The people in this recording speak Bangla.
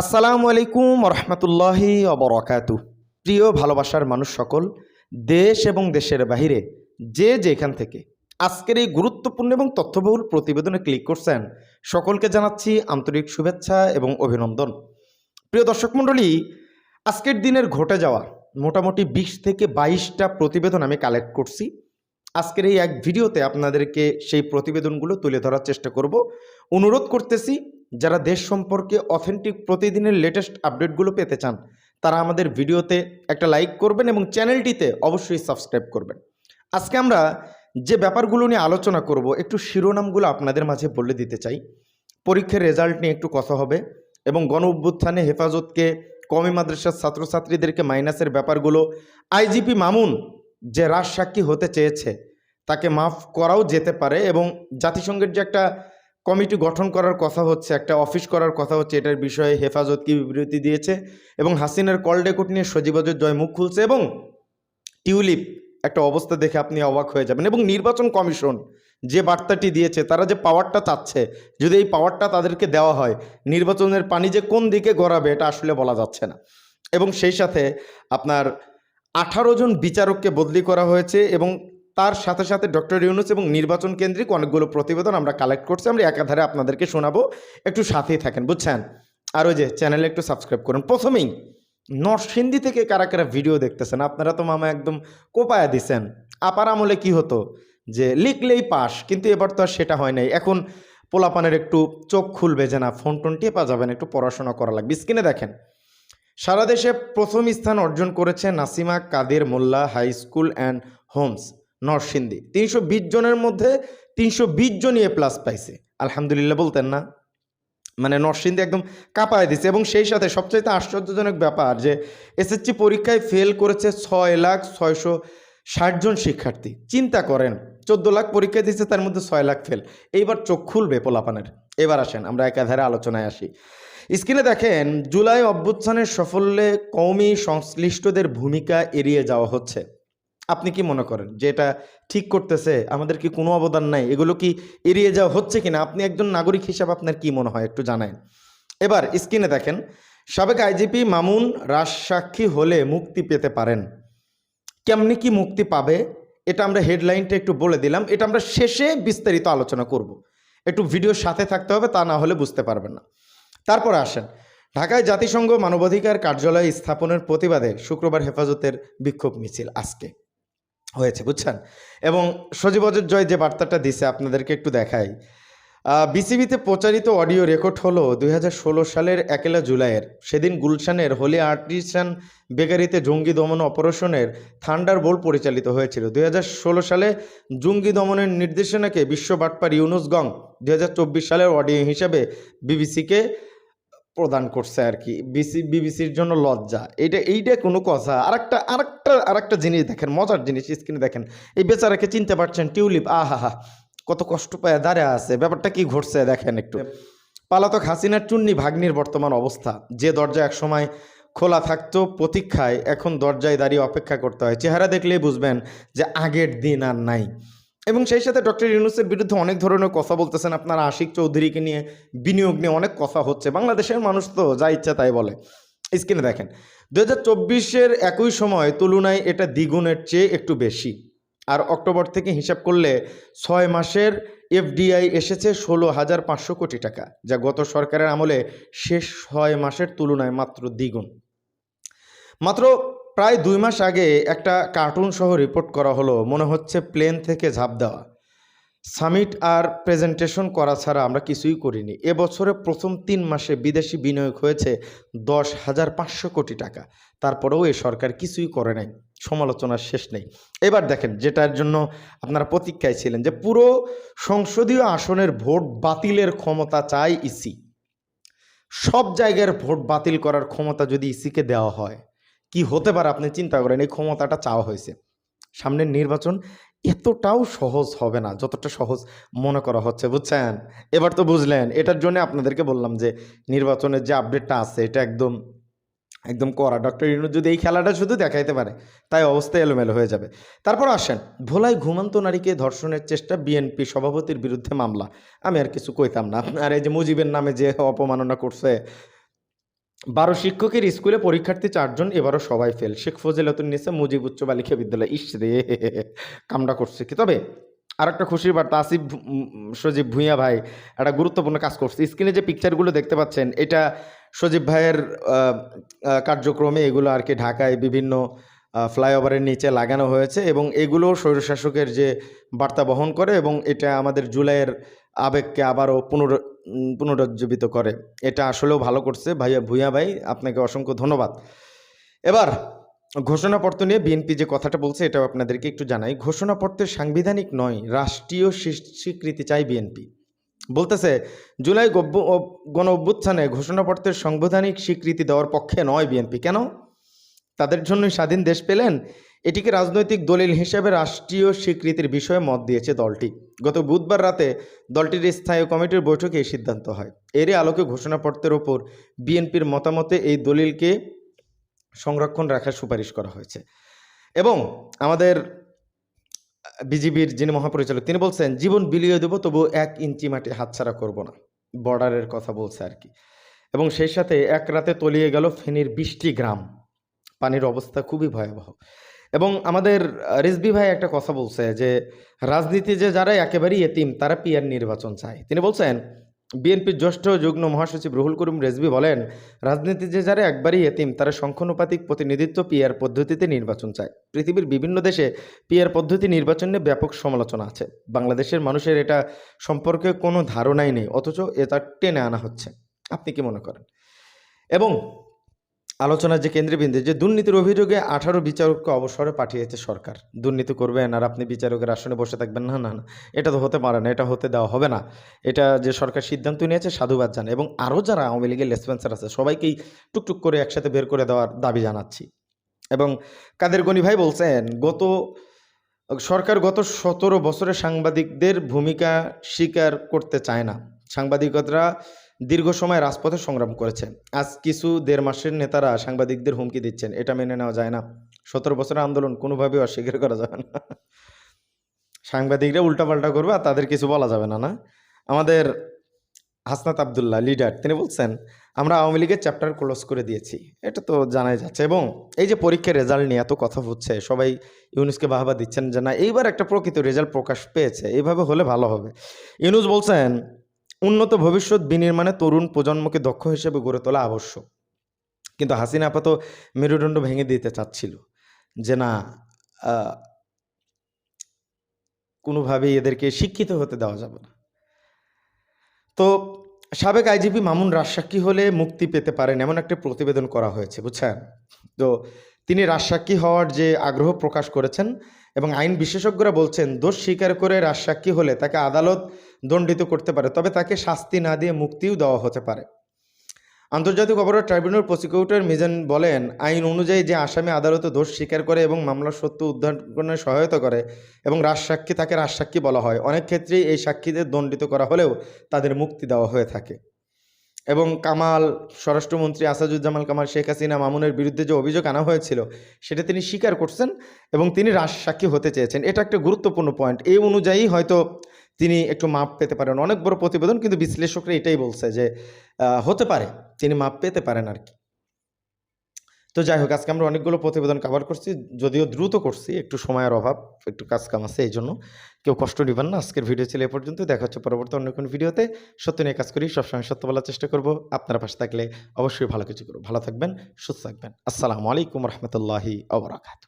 আসসালামু আলাইকুম রহমতুল্লাহি অবরকাতু প্রিয় ভালোবাসার মানুষ সকল, দেশ এবং দেশের বাহিরে যে যেখান থেকে আজকের এই গুরুত্বপূর্ণ এবং তথ্যবহুল প্রতিবেদনে ক্লিক করছেন, সকলকে জানাচ্ছি আন্তরিক শুভেচ্ছা এবং অভিনন্দন। প্রিয় দর্শক মণ্ডলী, আজকের দিনের ঘটে যাওয়া মোটামুটি বিশ থেকে বাইশটা প্রতিবেদন আমি কালেক্ট করছি। আজকের এই এক ভিডিওতে আপনাদেরকে সেই প্রতিবেদনগুলো তুলে ধরার চেষ্টা করব। অনুরোধ করতেছি যারা দেশ সম্পর্কে অথেন্টিক প্রতিদিনের লেটেস্ট আপডেটগুলো পেতে চান, তারা আমাদের ভিডিওতে একটা লাইক করবেন এবং চ্যানেলটিতে অবশ্যই সাবস্ক্রাইব করবেন। আজকে আমরা যে ব্যাপারগুলো নিয়ে আলোচনা করব, একটু শিরোনামগুলো আপনাদের মাঝে বলে দিতে চাই। পরীক্ষার রেজাল্ট নিয়ে একটু কথা হবে এবং গণ অভ্যুত্থানে হেফাজতকে কমি মাদ্রাসার ছাত্রছাত্রীদেরকে মাইনাসের ব্যাপারগুলো আইজিপি মামুন যে রাজ সাক্ষী হতে চেয়েছে, তাকে মাফ করাও যেতে পারে এবং জাতিসংঘের যে একটা কমিটি গঠন করার কথা হচ্ছে, একটা অফিস করার কথা হচ্ছে, এটার বিষয়ে হেফাজত কি বিবৃতি দিয়েছে এবং হাসিনার কল ডেকুট নিয়ে সজীবজের জয় মুখ খুলছে এবং টিউলিপ একটা অবস্থা দেখে আপনি অবাক হয়ে যাবেন এবং নির্বাচন কমিশন যে বার্তাটি দিয়েছে, তারা যে পাওয়ারটা চাচ্ছে, যদি এই পাওয়ারটা তাদেরকে দেওয়া হয়, নির্বাচনের পানি যে কোন দিকে গড়াবে এটা আসলে বলা যাচ্ছে না। এবং সেই সাথে আপনার আঠারো জন বিচারককে বদলি করা হয়েছে এবং তার সাথে সাথে ডক্টর ইউনুস এবং নির্বাচন কেন্দ্রিক অনেকগুলো প্রতিবেদন আমরা কালেক্ট করছি, আমরা একাধারে আপনাদেরকে শোনাবো। একটু সাথেই থাকেন, বুঝছেন? আর ওই যে চ্যানেলে একটু সাবস্ক্রাইব করুন। প্রথমেই, নরসিংদী থেকে কারা কারা ভিডিও দেখতেছেন? আপনারা তো মামা একদম কোপায়া দিছেন। আপার আমলে কি হতো? যে লিখলেই পাস, কিন্তু এবার তো আর সেটা হয় নাই। এখন পোলাপানের একটু চোখ খুলবে যে না, ফোন টোন টেপা যাবেন একটু পড়াশোনা করা লাগবে। স্ক্রিনে দেখেন, সারা দেশে প্রথম স্থান অর্জন করেছে Nasima Kader Mollah high school and homes. Narsingdi. তিনশো বিশ জনের মধ্যে তিনশো বিশ জনই এ প্লাস পাইছে। আলহামদুলিল্লাহ বলতেন না। মানে নরসিংদী একদম কাঁপায় দিছে এবং সেই সাথে সবচাইতে আশ্চর্যজনক ব্যাপার যে এসএসসি পরীক্ষায় ফেল করেছে ছয় লাখ ছয়শো ষাট জন শিক্ষার্থী। চিন্তা করেন, চোদ্দ লাখ পরীক্ষা দিচ্ছে তার মধ্যে ছয় লাখ ফেল এইবার চোখ খুলবে পোলাপানের। এবার আসেন, আমরা একাধারে আলোচনায় আসি। স্ক্রিনে দেখেন, জুলাই অভ্যুত্থানের সাফল্যে কওমি সংশ্লিষ্টদের ভূমিকা এড়িয়ে যাওয়া হচ্ছে। আপনি কি মনে করেন যে এটা ঠিক করতেছে? আমাদের কি কোনো অবদান নাই? এগুলো কি এড়িয়ে যাওয়া হচ্ছে কিনা আপনি একজন নাগরিক হিসাবে আপনার কি মনে হয়? একটু জানায় এবার স্ক্রিনে দেখেন, সাবেক আইজিপি মামুন রাজসাক্ষী হলে মুক্তি পেতে পারেন। কেমনি কি মুক্তি পাবে? এটা আমরা হেডলাইনটা একটু বলে দিলাম। এটা আমরা শেষে বিস্তারিত আলোচনা করব। একটু ভিডিওর সাথে থাকতে হবে, তা না হলে বুঝতে পারবেন না। তারপরে আসেন, ঢাকায় জাতিসংঘ মানবাধিকার কার্যালয় স্থাপনের প্রতিবাদে শুক্রবার হেফাজতের বিক্ষোভ মিছিল আজকে। হয়েছে, বুঝছেন? এবং সজীবজের জয় যে বার্তাটা দিছে, আপনাদেরকে একটু দেখাই। বিসিবিতে প্রচারিত অডিও রেকর্ড হলো দুই হাজার ষোলো সালের একেলা জুলাইয়ের। সেদিন গুলশানের হোলি আর্টিসান বেকারিতে জঙ্গি দমন অপারেশনের থান্ডার বোল্ট পরিচালিত হয়েছিল। দুই হাজার ষোলো সালে জঙ্গি দমনের নির্দেশনাকে বিশ্ব বাটপার ইউনুস গং দুই সালের অডিও হিসাবে বিবিসিকে প্রদান করছে আর কি। বিসি বিবিসির জন্য লজ্জা। এইটা এইটা কোনো কথা। আরেকটা আরেকটা আরেকটা জিনিস দেখেন মজার জিনিস স্ক্রিনে দেখেন। এই বেচারাকে চিনতে পারছেন টিউলিপ আহা হা কত কষ্ট পায় দাঁড়ে আছে। ব্যাপারটা কি ঘটছে দেখেন একটু। পালাতক হাসিনার চুন্নি ভাগ্নির বর্তমান অবস্থা। যে দরজা একসময় খোলা থাকতো প্রতীক্ষায় এখন দরজায় দাঁড়িয়ে অপেক্ষা করতে হয়। চেহারা দেখলেই বুঝবেন যে আগের দিন আর নাই। এবং সেই সাথে ডক্টর ইউনুসের বিরুদ্ধে অনেক ধরনের কথা বলতেছেন। আপনারা আশিক চৌধুরীকে নিয়ে বিনিয়োগ নিয়ে অনেক কথা হচ্ছে। বাংলাদেশের মানুষ তো যা ইচ্ছা তাই বলে। স্ক্রিনে দেখেন দু হাজার চব্বিশের একই সময় তুলনায় এটা দ্বিগুণের চেয়ে একটু বেশি। আর অক্টোবর থেকে হিসাব করলে ছয় মাসের এফডিআই এসেছে ষোলো হাজার পাঁচশো কোটি টাকা, যা গত সরকারের আমলে শেষ ছয় মাসের তুলনায় মাত্র দ্বিগুণ। মাত্র প্রায় দুই মাস আগে একটা কার্টুন সহ রিপোর্ট করা হলো। মনে হচ্ছে প্লেন থেকে ঝাঁপ দেওয়া। সামিট আর প্রেজেন্টেশন করা ছাড়া আমরা কিছুই করিনি। এবছরে প্রথম তিন মাসে বিদেশি বিনিয়োগ হয়েছে দশ হাজার পাঁচশো কোটি টাকা। তারপরেও এ সরকার কিছুই করে নাই। সমালোচনার শেষ নেই। এবার দেখেন, যেটার জন্য আপনারা প্রতীক্ষায় ছিলেন যে পুরো সংসদীয় আসনের ভোট বাতিলের ক্ষমতা চায় ইসি। সব জায়গার ভোট বাতিল করার ক্ষমতা যদি ইসিকে দেওয়া হয় কি হতে পারে আপনি চিন্তা করেন, এই ক্ষমতাটা চাওয়া হয়েছে। সামনের নির্বাচন এতটাও সহজ হবে না, যতটা সহজ মনে করা হচ্ছে, বুঝছেন? এবার তো বুঝলেন, এটার জন্য আপনাদেরকে বললাম যে, নির্বাচনের যে আপডেটটা আছে, এটা একদম একদম করা। ডক্টর ইউনুস যদি এই খেলাটা শুধু দেখাইতে পারে, তাই অবস্থা এলোমেলো হয়ে যাবে। তারপর আসেন, ভোলায় ঘুমন্ত নারীকে ধর্ষণের চেষ্টা, বিএনপি সভাপতির বিরুদ্ধে মামলা। আমি আর কিছু কইতাম না। আর এই যে মুজিবের নামে যে অপমাননা করছে বারো শিক্ষকের স্কুলে পরীক্ষার্থী চারজন, এবারও সবাই ফেল শেখ ফজিলাতুন্নেসা মুজিব উচ্চ বালিকা বিদ্যালয়। ইস রে কামটা করছে কি? তবে আর একটা খুশির বার্তা, আসিফ সজীব ভূঁইয়া ভাই একটা গুরুত্বপূর্ণ কাজ করছে। স্ক্রিনে যে পিকচারগুলো দেখতে পাচ্ছেন, এটা সজীব ভাইয়ের কার্যক্রমে এগুলো আর কি ঢাকায় বিভিন্ন ফ্লাইওভারের নিচে লাগানো হয়েছে এবং এগুলো স্বৈরশাসকের যে বার্তা বহন করে এবং এটা আমাদের জুলাইয়ের আবেগকে আবারও পুনর পুনরুজ্জীবিত করে। এটা আসলেও ভালো করছে ভাইয়া, ভূঁইয়া ভাই, আপনাকে অসংখ্য ধন্যবাদ। এবার, ঘোষণাপত্র নিয়ে বিএনপি যে কথাটা বলছে এটাও আপনাদেরকে একটু জানাই। ঘোষণাপত্রের সাংবিধানিক নয়, রাষ্ট্রীয় স্বীকৃতি চাই বিএনপি। বলতেছে, জুলাই গণ অভ্যুত্থানে ঘোষণাপত্রের সাংবিধানিক স্বীকৃতি দেওয়ার পক্ষে নয় বিএনপি। কেন? তাদের জন্য স্বাধীন দেশ পেলেন, এটিকে রাজনৈতিক দলিল হিসেবে রাষ্ট্রীয় স্বীকৃতির বিষয়ে মত দিয়েছে দলটি। গত বুধবার রাতে দলটির স্থায়ী কমিটির বৈঠকে এই সিদ্ধান্ত হয়। এরই আলোকে ঘোষণাপত্রের ওপর বিএনপির মতামতে এই দলিলকে সংরক্ষণ রাখার সুপারিশ করা হয়েছে। এবং আমাদের বিজিবির যিনি মহাপরিচালক, তিনি বলছেন, জীবন বিলিয়ে দেবো তবু এক ইঞ্চি মাটি হাতছাড়া করব না। বর্ডারের কথা বলছে আর কি। এবং সেই সাথে এক রাতে তলিয়ে গেল ফেনীর বৃষ্টি গ্রাম। পানির অবস্থা খুবই ভয়াবহ। এবং আমাদের রিজভি ভাই একটা কথা বলছে যে, রাজনীতি যে যারা একেবারেই এতিম, তারা পিয়ার নির্বাচন চায়। তিনি বলছেন, বিএনপির জ্যেষ্ঠ যুগ্ম মহাসচিব রুহুল করিম রেজভি বলেন, রাজনীতি যে যারা একবারই এতিম, তারা সংখ্যানুপাতিক প্রতিনিধিত্ব পিয়ার পদ্ধতিতে নির্বাচন চায়। পৃথিবীর বিভিন্ন দেশে পিয়ার পদ্ধতি নির্বাচন নিয়ে ব্যাপক সমালোচনা আছে। বাংলাদেশের মানুষের এটা সম্পর্কে কোনো ধারণাই নেই, অথচ এটা টেনে আনা হচ্ছে। আপনি কি মনে করেন? এবং আলোচনার যে কেন্দ্রবিন্দু, যে দুর্নীতির অভিযোগে আঠারো বিচারককে অবসরে পাঠিয়েছে সরকার। দুর্নীতি করবেন আর আপনি বিচারকের আসনে বসে থাকবেন, না না না, এটা তো হতে পারে না, এটা হতে দেওয়া হবে না। এটা যে সরকার সিদ্ধান্ত নিয়েছে, সাধুবাদ জানে এবং আরও যারা আওয়ামী লীগের লেসপেন্সার আছে, সবাইকেই টুকটুক করে একসাথে বের করে দেওয়ার দাবি জানাচ্ছি। এবং কাদের গনি ভাই বলছেন, গত, সরকার গত সতেরো বছরে সাংবাদিকদের ভূমিকা স্বীকার করতে চায় না। সাংবাদিকরা দীর্ঘ সময় রাজপথে সংগ্রাম করেছে। আজ কিছু দেড় মাসের নেতারা সাংবাদিকদের হুমকি দিচ্ছেন, এটা মেনে নেওয়া যায় না। সতেরো বছরের আন্দোলন কোনোভাবেই অস্বীকার করা যাবে না। সাংবাদিকরা উল্টাপাল্টা করবে আর তাদের কিছু বলা যাবে না না? আমাদের হাসনাত আবদুল্লাহ, লিডার, তিনি বলছেন, আমরা আওয়ামী লীগের চ্যাপ্টার ক্লোজ করে দিয়েছি। এটা তো জানাই যাচ্ছে। এবং এই যে পরীক্ষার রেজাল্ট নিয়ে এত কথা হচ্ছে, সবাই ইউনুসকে বাহবা দিচ্ছেন যে, না, এইবার একটা প্রকৃত রেজাল্ট প্রকাশ পেয়েছে এইভাবে হলে ভালো হবে। ইউনুস বলছেন উন্নত ভবিষ্যৎ বিনির্মাণে তরুণ প্রজন্মকে দক্ষ হিসেবে গড়ে তোলা আবশ্যক। কিন্তু হাসিনা আপাত মেরুদণ্ড ভেঙে দিতে চাচ্ছিল যে না কোনোভাবেই এদেরকে শিক্ষিত হতে দেওয়া যাবে না। তো সাবেক আইজিপি মামুন রাজসাক্ষী হলে মুক্তি পেতে পারেন এমন একটা প্রতিবেদন করা হয়েছে, বুঝছেন? তো তিনি রাজসাক্ষী হওয়ার যে আগ্রহ প্রকাশ করেছেন এবং আইন বিশেষজ্ঞরা বলছেন, দোষ স্বীকার করে রাজসাক্ষী হলে তাকে আদালত দণ্ডিত করতে পারে, তবে তাকে শাস্তি না দিয়ে মুক্তিও দেওয়া হতে পারে। আন্তর্জাতিক অপরাধ ট্রাইব্যুনাল প্রসিকিউটর মিজান বলেন, আইন অনুযায়ী যে আসামি আদালতে দোষ স্বীকার করে এবং মামলার সত্য উদ্ধারণে সহায়তা করে এবং রাজসাক্ষী তাকে রাজসাক্ষী বলা হয়, অনেক ক্ষেত্রেই এই সাক্ষীদের দণ্ডিত করা হলেও তাদের মুক্তি দেওয়া হয়ে থাকে। এবং কামাল, স্বরাষ্ট্রমন্ত্রী আসাদুজ্জামাল কামাল, শেখ হাসিনা, মামুনের বিরুদ্ধে যে অভিযোগ আনা হয়েছিল, সেটা তিনি স্বীকার করছেন এবং তিনি রাজসাক্ষী হতে চেয়েছেন। এটা একটা গুরুত্বপূর্ণ পয়েন্ট এই অনুযায়ী হয়তো তিনি একটু মাপ পেতে পারেন। অনেক বড় প্রতিবেদন কিন্তু বিশ্লেষকরা এটাই বলছে যে হতে পারে। তিনি মাপ পেতে পারেন আর কি। তো যাই হোক, আজকে আমরা অনেকগুলো প্রতিবেদন কভার করছি, যদিও দ্রুত করছি, একটু সময়ের অভাব, একটু কাজ কাম আছে এই জন্য। কেউ কষ্ট নেবেন না, আজকের ভিডিও ছিল এ পর্যন্ত। দেখা হচ্ছে পরবর্তী অন্য কোনো ভিডিওতে সত্য নিয়ে কাজ করি, সবসময় সত্য বলার চেষ্টা করব। আপনারা পাশে থাকলে অবশ্যই ভালো কিছু করব। ভালো থাকবেন, সুস্থ থাকবেন। আসসালামু আলাইকুম রহমতুল্লাহি আবরাকাত